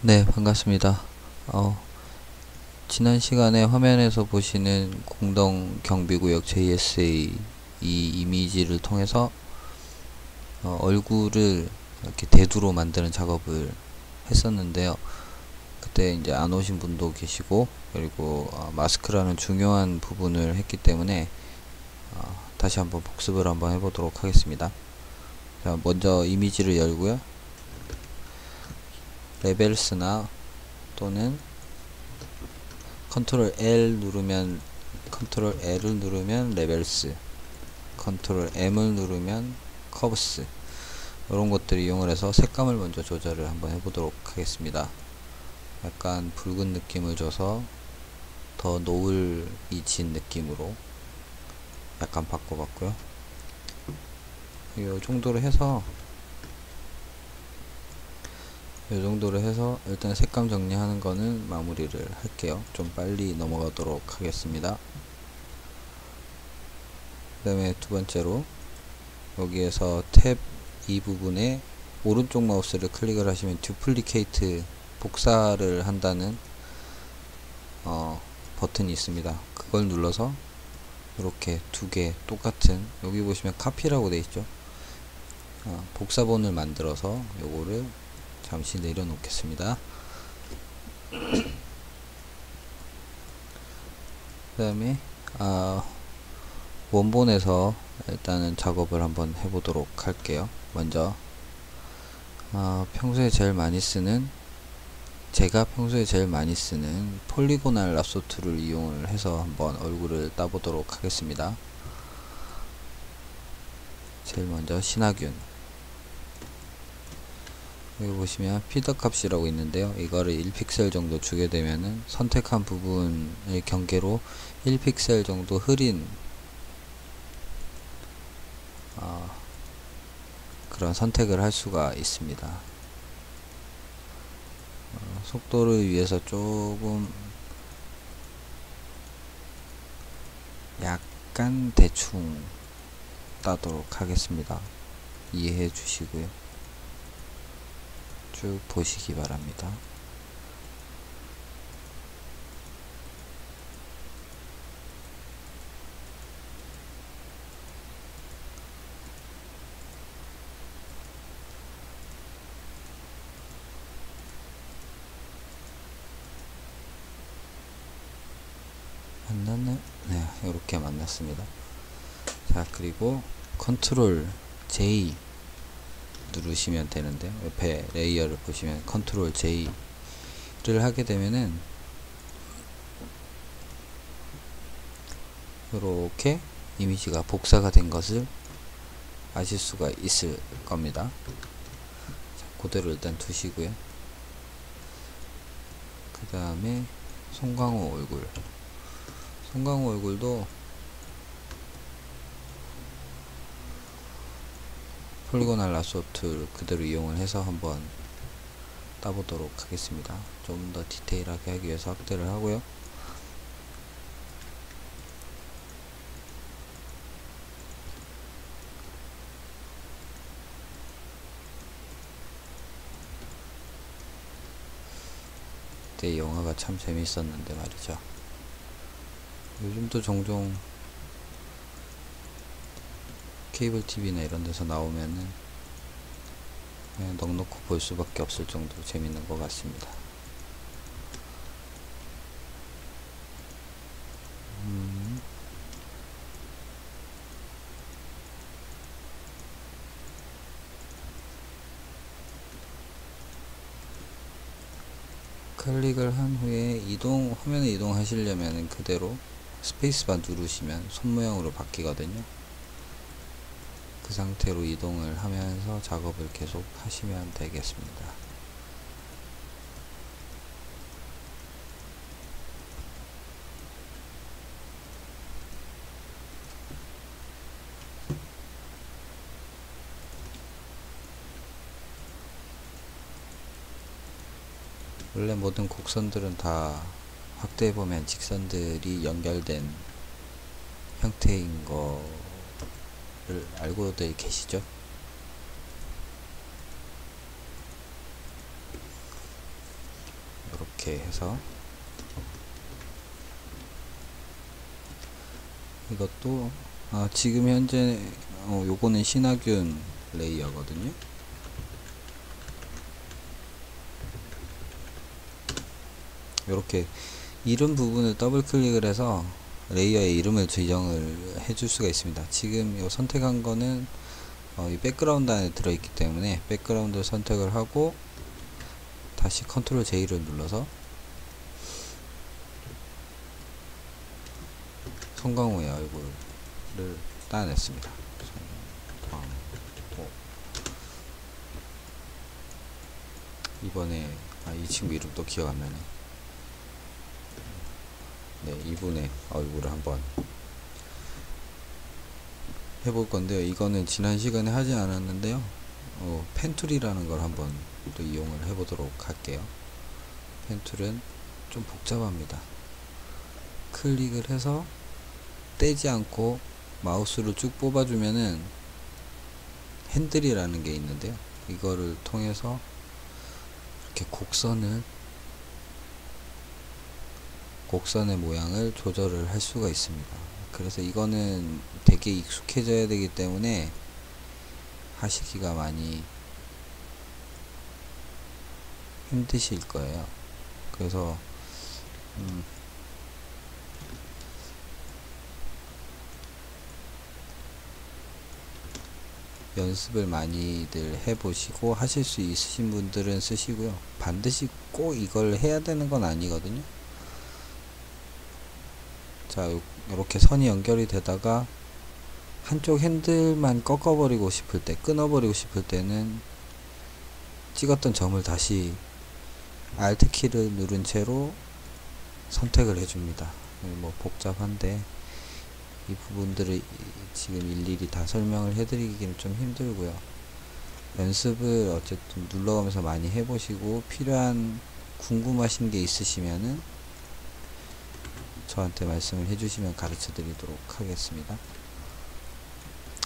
네, 반갑습니다. 어, 지난 시간에 화면에서 보시는 공동 경비구역 JSA 이 이미지를 통해서 어, 얼굴을 이렇게 대두로 만드는 작업을 했었는데요. 그때 이제 안 오신 분도 계시고 그리고 어, 마스크라는 중요한 부분을 했기 때문에 어, 다시 한번 복습을 한번 해보도록 하겠습니다. 자, 먼저 이미지를 열고요. 레벨스나 또는 컨트롤 L 누르면 컨트롤 L을 누르면 레벨스 컨트롤 M을 누르면 커브스. 이런 것들을 이용을 해서 색감을 먼저 조절을 한번 해보도록 하겠습니다. 약간 붉은 느낌을 줘서 더 노을이 진 느낌으로 약간 바꿔봤고요. 이 정도로 해서 이 정도로 해서 일단 색감 정리하는 거는 마무리를 할게요. 좀 빨리 넘어가도록 하겠습니다. 그 다음에 두 번째로 여기에서 탭 이 부분에 오른쪽 마우스를 클릭을 하시면 듀플리케이트 복사를 한다는 어, 버튼이 있습니다. 그걸 눌러서 이렇게 두 개 똑같은 여기 보시면 카피라고 되어 있죠. 어, 복사본을 만들어서 요거를 잠시 내려놓겠습니다. 그 다음에 아, 원본에서 일단은 작업을 한번 해보도록 할게요. 먼저 아, 평소에 제일 많이 쓰는 제가 평소에 제일 많이 쓰는 폴리고날 랍소트를 이용을 해서 한번 얼굴을 따보도록 하겠습니다. 제일 먼저 신하균 여기 보시면 피더 값이라고 있는데요. 이거를 1픽셀 정도 주게 되면은 선택한 부분의 경계로 1픽셀 정도 흐린 어, 그런 선택을 할 수가 있습니다. 어, 속도를 위해서 조금 약간 대충 따도록 하겠습니다. 이해해 주시고요 쭉 보시기 바랍니다. 만났네? 네, 이렇게 만났습니다. 자, 그리고 컨트롤 J 누르시면 되는데요. 옆에 레이어를 보시면 컨트롤 J를 하게 되면은 이렇게 이미지가 복사가 된 것을 아실 수가 있을 겁니다. 자, 그대로 일단 두시고요. 그 다음에 송강호 얼굴 송강호 얼굴도 폴리곤알 라소트를 그대로 이용을 해서 한번 따보도록 하겠습니다. 좀 더 디테일하게 하기 위해서 확대를 하고요. 그때 영화가 참 재밌었는데 말이죠. 요즘도 종종 케이블 TV나 이런 데서 나오면은 그냥 넉넉히 볼 수밖에 없을 정도로 재밌는 것 같습니다. 음. 클릭을 한 후에 이동 화면에 이동하시려면 그대로 스페이스바 누르시면 손 모양으로 바뀌거든요. 그 상태로 이동을 하면서 작업을 계속 하시면 되겠습니다. 원래 모든 곡선들은 다 확대해보면 직선들이 연결된 형태인 거 알고들 계시죠? 이렇게 해서 이것도 아, 지금 현재 어, 요거는 신하균 레이어거든요. 이렇게 이름 부분을 더블 클릭을 해서 레이어의 이름을 지정을 해줄 수가 있습니다. 지금 이 선택한 거는 어, 이 백그라운드 안에 들어있기 때문에 백그라운드 선택을 하고 다시 컨트롤 J를 눌러서 송강호의 얼굴을 따냈습니다. 이번에 아, 이 친구 이름 또 기억 안 나네. 네, 이분의 얼굴을 한번 해볼 건데요. 이거는 지난 시간에 하지 않았는데요. 어, 펜툴이라는 걸 한번 또 이용을 해보도록 할게요. 펜툴은 좀 복잡합니다. 클릭을 해서 떼지 않고 마우스를 쭉 뽑아주면은 핸들이라는 게 있는데요. 이거를 통해서 이렇게 곡선을 곡선의 모양을 조절을 할 수가 있습니다. 그래서 이거는 되게 익숙해져야 되기 때문에 하시기가 많이 힘드실 거예요. 그래서 음 연습을 많이들 해보시고 하실 수 있으신 분들은 쓰시고요. 반드시 꼭 이걸 해야 되는 건 아니거든요. 자, 이렇게 선이 연결이 되다가 한쪽 핸들만 꺾어버리고 싶을 때, 끊어버리고 싶을 때는 찍었던 점을 다시 Alt 키를 누른 채로 선택을 해줍니다. 뭐 복잡한데 이 부분들을 지금 일일이 다 설명을 해드리기는 좀 힘들고요. 연습을 어쨌든 눌러가면서 많이 해보시고 필요한 궁금하신 게 있으시면은 저한테 말씀을 해주시면 가르쳐 드리도록 하겠습니다.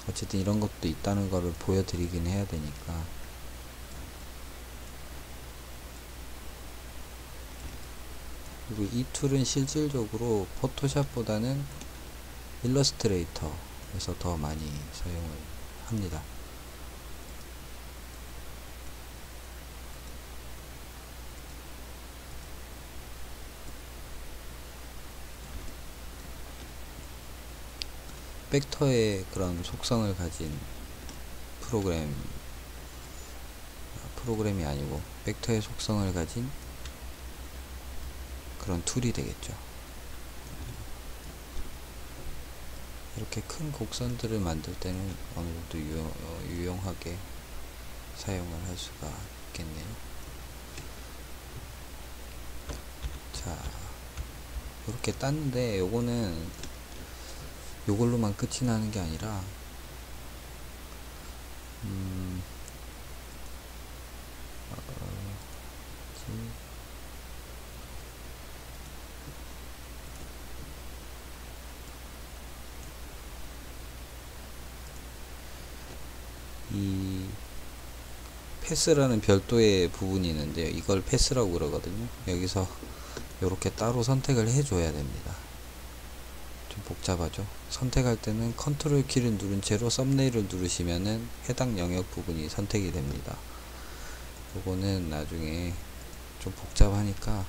어쨌든 이런 것도 있다는 거를 보여드리긴 해야 되니까 그리고 이 툴은 실질적으로 포토샵보다는 일러스트레이터에서 더 많이 사용을 합니다. 벡터의 그런 속성을 가진 프로그램 프로그램이 아니고 벡터의 속성을 가진 그런 툴이 되겠죠. 이렇게 큰 곡선들을 만들 때는 어느 정도 유용, 어, 유용하게 사용을 할 수가 있겠네요. 자, 이렇게 땄는데 요거는 요걸로만 끝이 나는 게 아니라 음, 어, 이 패스라는 별도의 부분이 있는데요. 이걸 패스라고 그러거든요. 여기서 이렇게 따로 선택을 해줘야 됩니다. 좀 복잡하죠. 선택할 때는 컨트롤 키를 누른 채로 썸네일을 누르시면은 해당 영역 부분이 선택이 됩니다. 요거는 나중에 좀 복잡하니까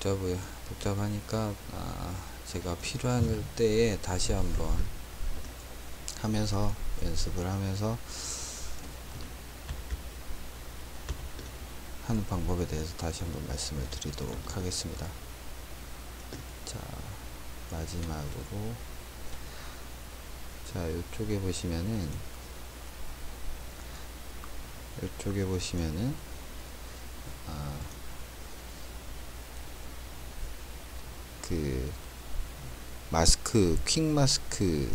복잡해 복잡하니까 아, 제가 필요한 때에 다시 한번 하면서 연습을 하면서 하는 방법에 대해서 다시 한번 말씀을 드리도록 하겠습니다. 자, 마지막으로 자, 이쪽에 보시면은 이쪽에 보시면은 아, 그 마스크 퀵 마스크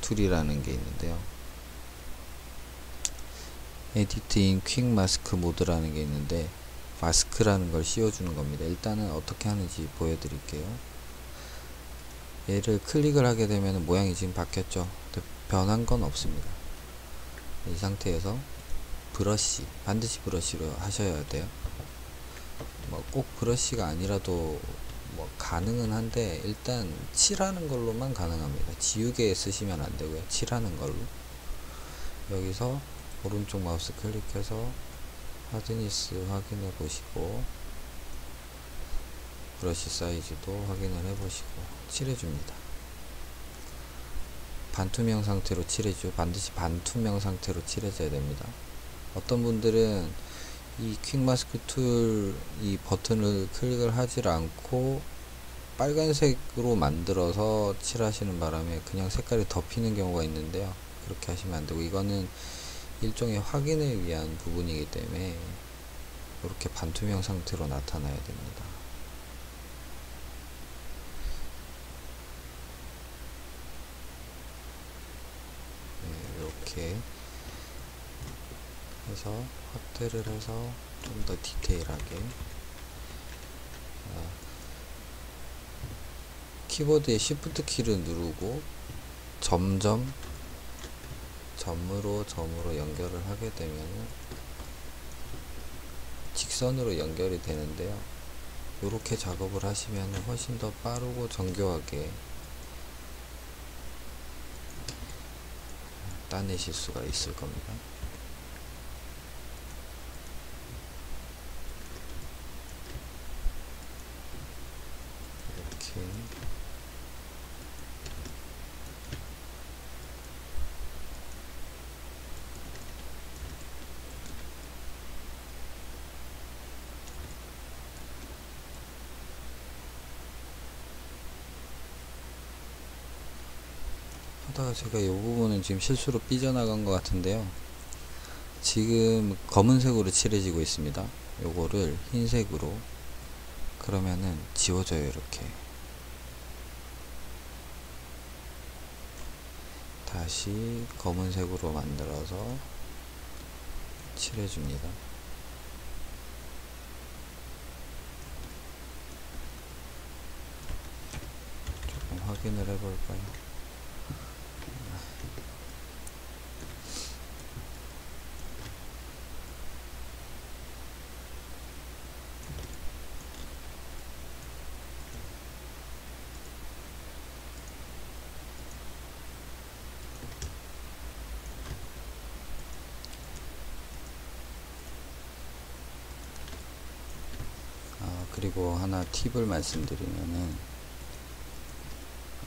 툴이라는 게 있는데요. 에디트인 퀵 마스크 모드라는 게 있는데 마스크라는 걸 씌워주는 겁니다. 일단은 어떻게 하는지 보여드릴게요. 얘를 클릭을 하게 되면 모양이 지금 바뀌었죠? 변한 건 없습니다. 이 상태에서 브러쉬 반드시 브러쉬로 하셔야 돼요. 뭐 꼭 브러쉬가 아니라도 뭐 가능은 한데 일단 칠하는 걸로만 가능합니다. 지우개 쓰시면 안 되고요. 칠하는 걸로. 여기서 오른쪽 마우스 클릭해서 하드니스 확인해 보시고 브러쉬 사이즈도 확인을 해 보시고 칠해 줍니다. 반투명 상태로 칠해줘 반드시 반투명 상태로 칠해줘야 됩니다. 어떤 분들은 이 퀵마스크 툴 이 버튼을 클릭을 하질 않고 빨간색으로 만들어서 칠하시는 바람에 그냥 색깔이 덮이는 경우가 있는데요. 그렇게 하시면 안되고 이거는 일종의 확인을 위한 부분이기 때문에 이렇게 반투명 상태로 나타나야 됩니다. 네, 이렇게 해서 확대를 해서 좀 더 디테일하게. 아, 키보드의 Shift 키를 누르고 점점 점으로 점으로 연결을 하게 되면 직선으로 연결이 되는데요. 이렇게 작업을 하시면 훨씬 더 빠르고 정교하게 따내실 수가 있을 겁니다 이렇게 하다가 제가 이 부분은 지금 실수로 삐져나간 것 같은데요. 지금 검은색으로 칠해지고 있습니다. 요거를 흰색으로. 그러면은 지워져요 이렇게. 다시 검은색으로 만들어서 칠해줍니다. 조금 확인을 해볼까요 아, 그리고 하나 팁을 말씀드리면은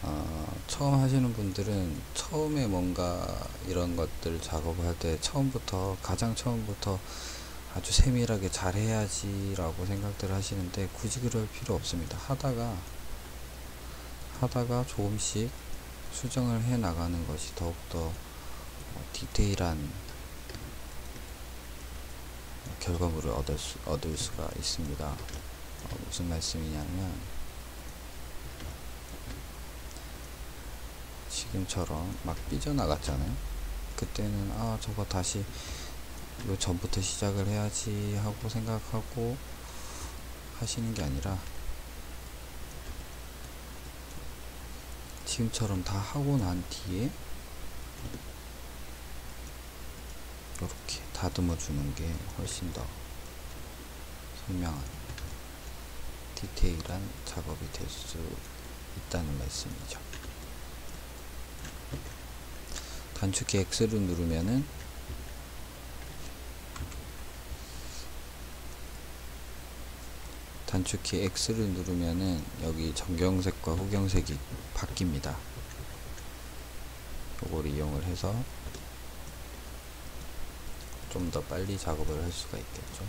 어, 처음 하시는 분들은 처음에 뭔가 이런 것들 작업을 할때 처음부터 가장 처음부터 아주 세밀하게 잘 해야지 라고 생각들 하시는데 굳이 그럴 필요 없습니다. 하다가 하다가 조금씩 수정을 해 나가는 것이 더욱더 어, 디테일한 결과물을 얻을, 수, 얻을 수가 있습니다. 어, 무슨 말씀이냐면 지금처럼 막 삐져나갔잖아요. 그때는 아 저거 다시 요 전부터 시작을 해야지 하고 생각하고 하시는 게 아니라 지금처럼 다 하고 난 뒤에 이렇게 다듬어 주는 게 훨씬 더 선명한 디테일한 작업이 될 수 있다는 말씀이죠. 단축키 X를 누르면은 단축키 X를 누르면은 여기 정경색과 후경색이 바뀝니다. 요걸 이용을 해서 좀 더 빨리 작업을 할 수가 있겠죠.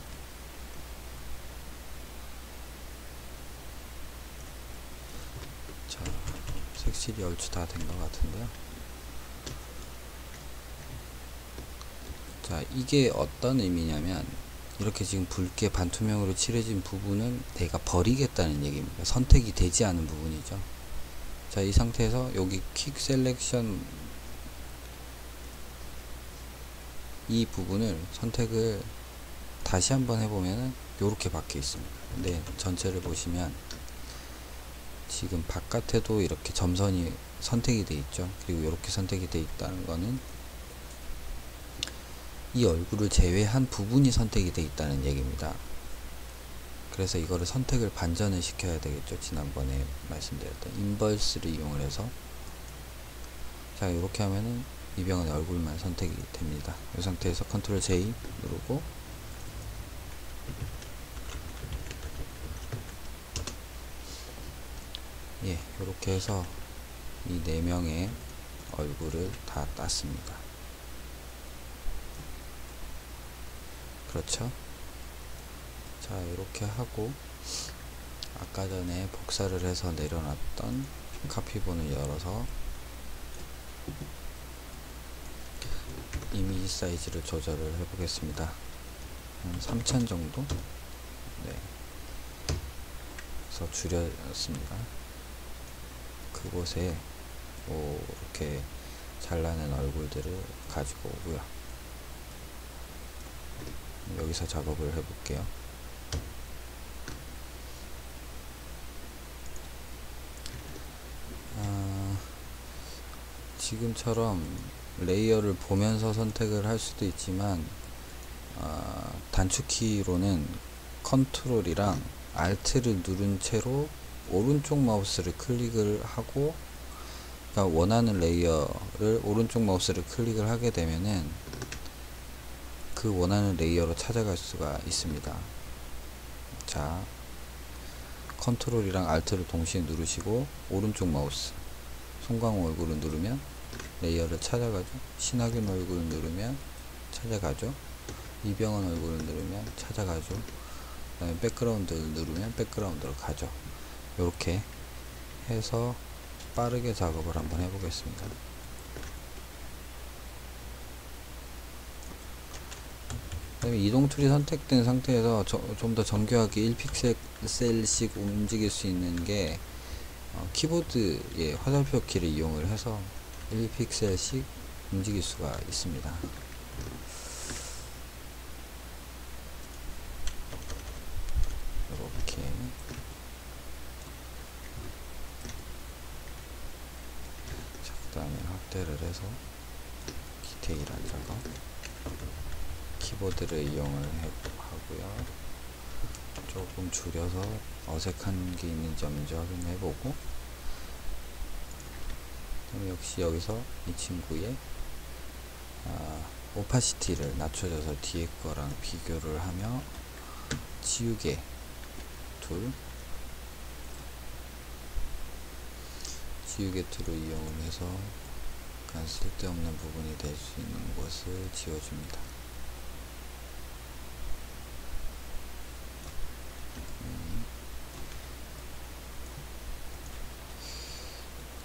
자, 색실이 얼추 다 된 것 같은데요. 자, 이게 어떤 의미냐면 이렇게 지금 붉게 반투명으로 칠해진 부분은 내가 버리겠다는 얘기입니다. 선택이 되지 않은 부분이죠. 자, 이 상태에서 여기 킥 셀렉션 이 부분을 선택을 다시 한번 해보면은 요렇게 바뀌어 있습니다. 근데 전체를 보시면 지금 바깥에도 이렇게 점선이 선택이 돼 있죠. 그리고 이렇게 선택이 돼 있다는 거는 이 얼굴을 제외한 부분이 선택이 돼 있다는 얘기입니다. 그래서 이거를 선택을 반전을 시켜야 되겠죠. 지난번에 말씀드렸던 인버스를 이용을 해서 자 이렇게 하면은 이병헌의 얼굴만 선택이 됩니다. 이 상태에서 컨트롤 J 누르고 예, 이렇게 해서 이 네 명의 얼굴을 다 땄습니다. 그렇죠? 자, 이렇게 하고 아까 전에 복사를 해서 내려놨던 카피본을 열어서 이미지 사이즈를 조절을 해 보겠습니다. 한3000 정도? 네. 그래서 줄였습니다. 그곳에 뭐 이렇게 잘나는 얼굴들을 가지고 오고요. 여기서 작업을 해볼게요. 아, 지금처럼 레이어를 보면서 선택을 할 수도 있지만 아, 단축키로는 컨트롤이랑 알트를 누른 채로 오른쪽 마우스를 클릭을 하고 그러니까 원하는 레이어를 오른쪽 마우스를 클릭을 하게 되면은 그 원하는 레이어로 찾아갈 수가 있습니다. 자, 컨트롤이랑 알트를 동시에 누르시고 오른쪽 마우스 송강호 얼굴을 누르면 레이어를 찾아가죠. 신하균 얼굴을 누르면 찾아가죠. 이병헌 얼굴을 누르면 찾아가죠. 그 다음에 백그라운드를 누르면 백그라운드로 가죠. 이렇게 해서 빠르게 작업을 한번 해보겠습니다. 그다음에 이동 툴이 선택된 상태에서 좀 더 정교하게 1픽셀씩 움직일 수 있는 게 어, 키보드의 화살표 키를 이용을 해서 1픽셀씩 움직일 수가 있습니다. 이렇게 자, 그 다음에 확대를 해서 작업 키보드를 이용을 해, 하고요. 조금 줄여서 어색한 게 있는지 없는지 확인해 보고 역시 여기서 이 친구의 아, 오파시티를 낮춰줘서 뒤에 거랑 비교를 하며 지우개 툴 툴을 이용을 해서 약간 쓸데없는 부분이 될 수 있는 것을 지워줍니다.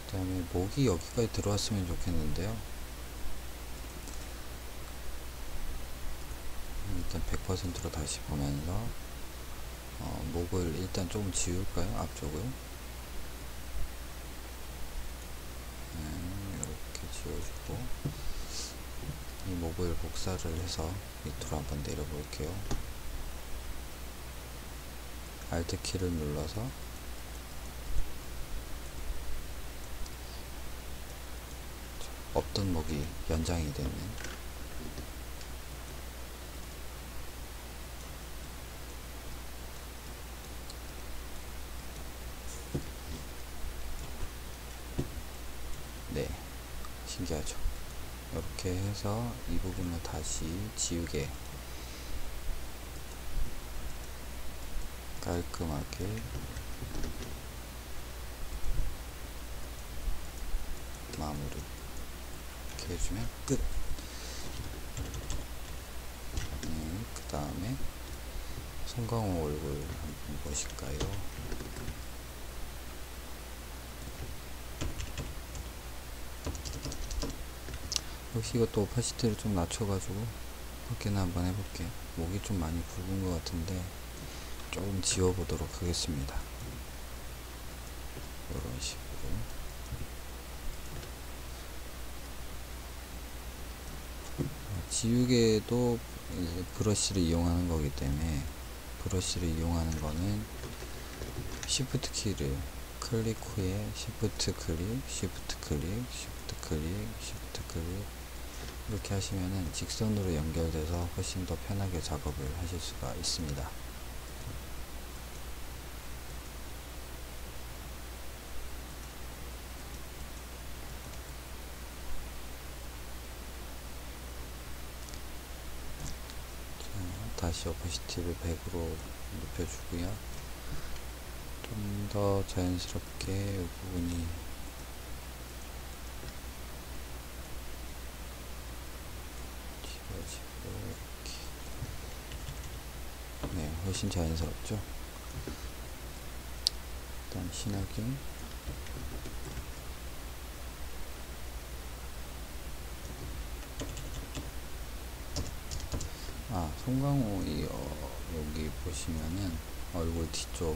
그 다음에 목이 여기까지 들어왔으면 좋겠는데요 일단 100%로 다시 보면서 어, 목을 일단 조금 지울까요? 앞쪽을 네, 이렇게 지워주고 이 목을 복사를 해서 밑으로 한번 내려볼게요. Alt 키를 눌러서 없던 목이 연장이 되는 네 신기하죠 이렇게 해서 이 부분을 다시 지우개 깔끔하게 마무리 이렇게 해주면 끝. 네, 그 다음에 송강호 얼굴 한번 보실까요? 역시 이것도 오파시티를 좀 낮춰가지고 확인을 한번 해볼게요. 목이 좀 많이 굵은 것 같은데 조금 지워보도록 하겠습니다. 이런 식으로. 지우개도 브러쉬를 이용하는 거기 때문에 브러쉬를 이용하는 거는 Shift 키를 클릭 후에 시프트 클릭, 시프트 클릭, 시프트 클릭, 시프트 클릭 이렇게 하시면은 직선으로 연결돼서 훨씬 더 편하게 작업을 하실 수가 있습니다. 자, 다시 오퍼시티를 100으로 높여주고요. 좀 더 자연스럽게 이 부분이 지워지고 이렇게 네 훨씬 자연스럽죠. 일단 신하균 아 송강호 이 어, 여기 보시면은 얼굴 뒤쪽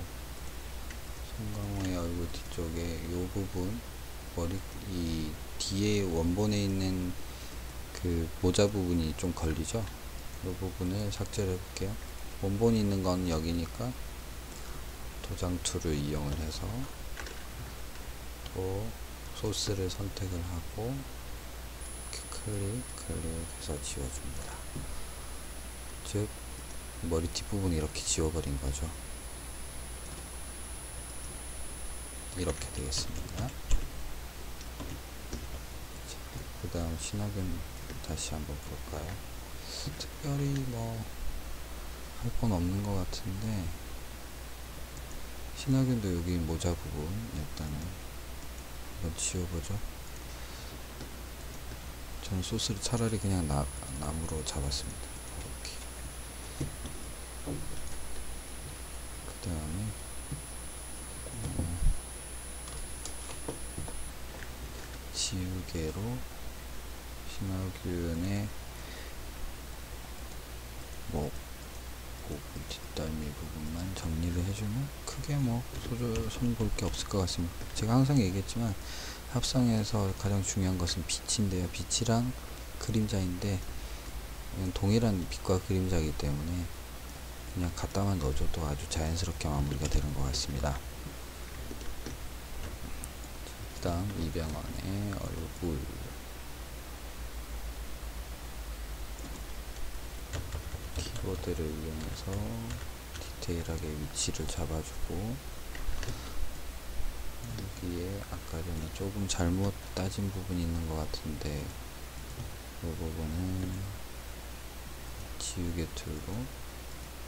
송강호의 얼굴 뒤쪽에 요 부분 머리 이 뒤에 원본에 있는 그 모자 부분이 좀 걸리죠? 요 부분을 삭제를 해볼게요 원본이 있는 건 여기니까 도장 툴을 이용을 해서 또 소스를 선택을 하고 클릭 클릭해서 지워줍니다. 즉 머리 뒷부분이 이렇게 지워버린 거죠. 이렇게 되겠습니다. 그 다음 신학은 다시 한번 볼까요? 특별히 뭐 할 건 없는 것 같은데 신학연도 여기 모자 부분 일단은 한번 지워보죠. 저는 소스를 차라리 그냥 나, 나무로 잡았습니다. 이렇게. 그 다음에 어, 지우개로 신화균의 뭐 부분, 뒷덜미 부분만 정리를 해주면 크게 뭐 소조 손볼 게 없을 것 같습니다. 제가 항상 얘기했지만 합성에서 가장 중요한 것은 빛인데요. 빛이랑 그림자인데 동일한 빛과 그림자이기 때문에 그냥 갖다만 넣어줘도 아주 자연스럽게 마무리가 되는 것 같습니다. 그 다음 이병헌의 얼굴 키보드를 이용해서 디테일하게 위치를 잡아주고 여기에 아까 전에 조금 잘못 따진 부분이 있는 것 같은데 이 부분은 지우개 툴로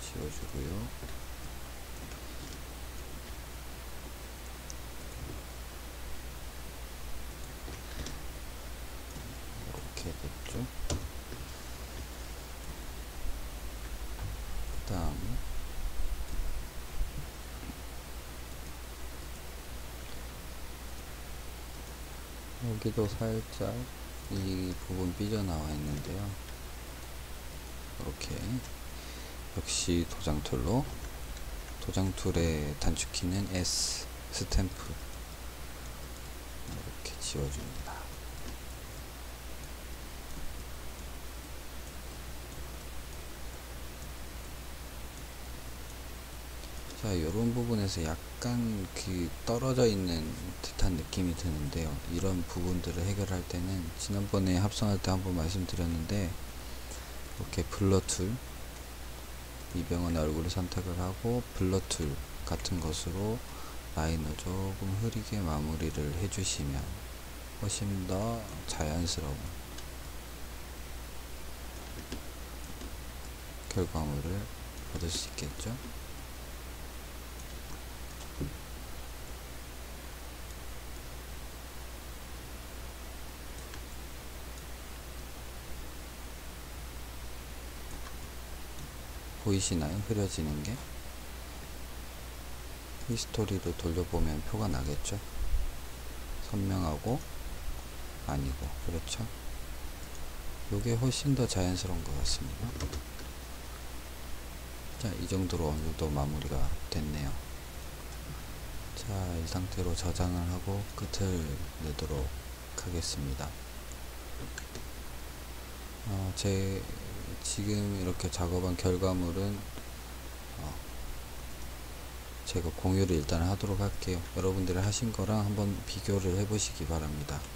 지워주고요. 이렇게 됐죠 그 다음 여기도 살짝 이 부분 삐져나와 있는데요. 이렇게. 역시 도장 툴로. 도장 툴의 단축키는 S 스탬프. 이렇게 지워줍니다 자, 이런 부분에서 약간 그 떨어져 있는 듯한 느낌이 드는데요. 이런 부분들을 해결할 때는 지난번에 합성할 때 한번 말씀드렸는데 이렇게 블러 툴 이병헌의 얼굴을 선택을 하고 블러 툴 같은 것으로 라인을 조금 흐리게 마무리를 해주시면 훨씬 더 자연스러운 결과물을 얻을 수 있겠죠. 보이시나요? 흐려지는 게? 히스토리로 돌려보면 표가 나겠죠? 선명하고 아니고 그렇죠? 요게 훨씬 더 자연스러운 것 같습니다. 자 이 정도로 어느 정도 마무리가 됐네요. 자 이 상태로 저장을 하고 끝을 내도록 하겠습니다. 어, 제 지금 이렇게 작업한 결과물은 어, 제가 공유를 일단 하도록 할게요. 여러분들이 하신 거랑 한번 비교를 해 보시기 바랍니다. 이상입니다.